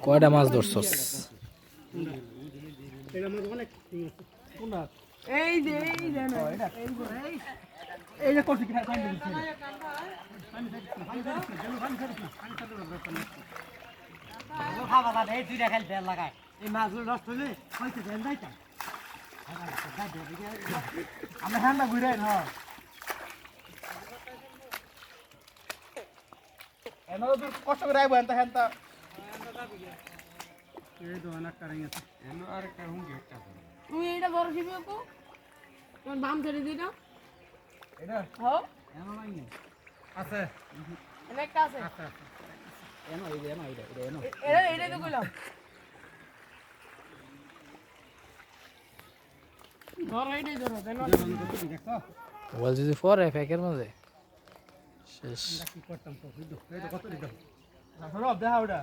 কয়টা মাছ ধরছস? এই যে এই যে এই যে, করছি কিনা পানি আমরা হ্যান্ডা ঘুরে না এনে তো কষ্ট করে আইবো এনতা হ্যান্তা এই তো অনেক কারণ আছে। এনে আর হুঙ্গি একটা তুমি এটা বড় শিবি আপু তোমার বাম ছেড়ে দিই না। এটা হ্যাঁ এনে নাই আছে। একটা আছে। আছে এনে এই এনে এই এনে। এ- এটা তো কইলাম। ধরো এটাই ধরো তাই না দেখছ শেষ কি করতাম তো এই তো এই তো কত দিত সরব দেখা ওটা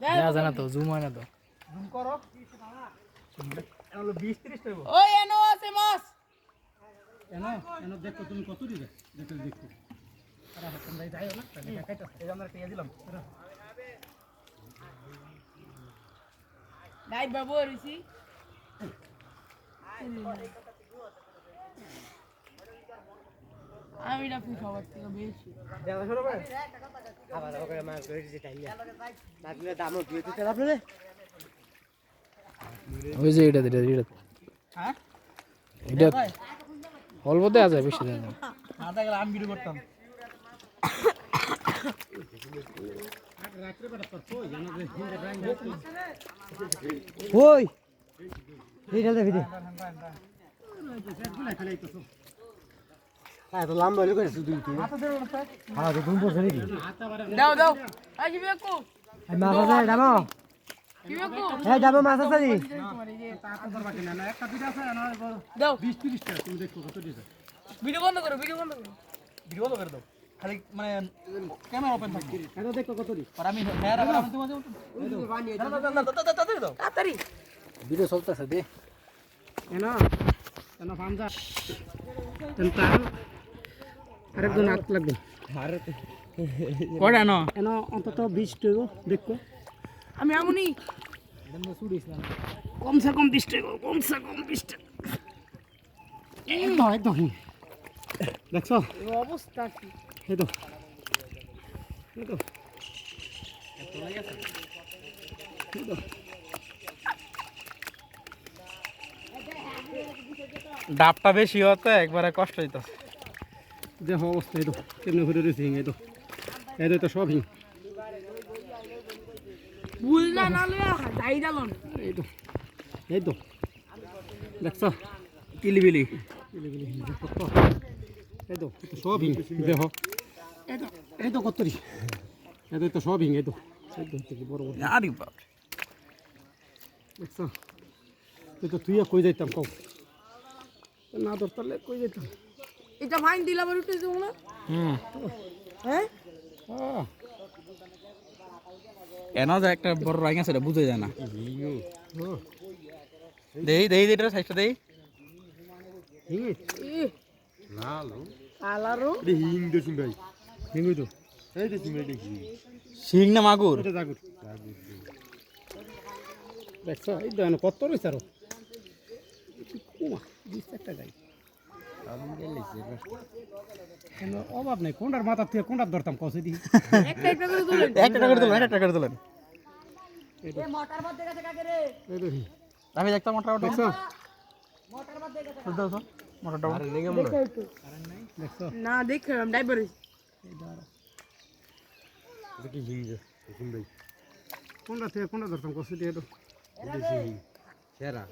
দেখা যায় না তো জুম হয় না তো জুম করো হলো বিশ ত্রিশ টাইব ওই এনো আছে মাছ এনো এনো দেখো তুমি কত দিবে দেখো দেখো আরে তোমরা যাইও না তাহলে খাইতে এই আমরা পেয়ে দিলাম ডাইট বাবু হইছি আমি না খাবার থেকে বেশি দেখা খাবার দাবার করে মাছ ধরে দিতে টাইম মাছগুলোর দামও দিয়ে দিতে আপনাদের। ওই যে এটা এটা এটা। হ্যাঁ? এটা অল্প দেওয়া যায় বেশি দেওয়া যায় না। গেলে আমি ভিডিও করতাম। ওই এই ঢালতে ভিড়ে হ্যাঁ তো লাম্বা হলে করে শুধু তুই হ্যাঁ তো তুমি বসে নাকি দাও দাও। আই শিবি আকু মাছ আছে আকু হ্যাঁ যাব মাছ আছে নি? একটা দুইটা দাও। বিশ তিরিশটা তুমি দেখো কত দিয়েছে ভিডিও বন্ধ করো ভিডিও বন্ধ করো। ভিডিও করে দাও। খালি মানে ক্যামেরা ওপেন থাকবে। এটা দেখো কত দিই আর আমি হ্যাঁ রাখা আমি তোমাকে দাও। তাড়াতাড়ি। ভিডিও চলতেছে দে। এনা এনা ফামজা তেন তার আরেকজন লাগবে। কয়টা এনো এনো অন্তত বিশ টাকা দেখো। আমি আমনি। কমসে কম বিশ টাকা কমসে কম বিশ টাকা একদম একদম দেখছ? অবস্থা কি এই তো। এই তো। ডাবটা বেশি হতে একবারে কষ্ট হইতেছে। দেখো অবস্থা এই তো কেমনে ঘুরে রয়েছে হিং এই তো। এই তো, সব হিং ভুল না যাই দালন। এই তো এই তো। কিলিবিলি। এলিগুলি হিং দেখো তো। এই তো এই তো সব হিং দেখো কত রি এই তো, সব হিং থেকে বড় বড়। আরে বাপ। দেখছ? এই তো তুই কই যাইতাম কও। না ধরতালে কই যাইতাম? এটা ফাইন দিলা আবার উঠে যাব না? হুম। হ্যাঁ? এনা যে একটা বড় রাইং আছে এটা বুঝে যায় না। দেই দেই এটা সাইজটা দেই। শিং না মাগুর? দেখছ এই দেখো কত রয়েছে আরও? কুমা বিশ একটা গাই। কেন অভাব নেই। কোনটার মাথার থেকে কোনটার ধরতাম কষে দিই? একটা করে একটা টাকা করে দিলেন একটা টাকা করে দিলেন এই তো হিং। আমি দেখতাম মোটা ওটা দেখছ? দেখছ না দেখে ড্রাইভার কোনটা থেকে কোনটা ধরতাম কষে দিয়ে সেরা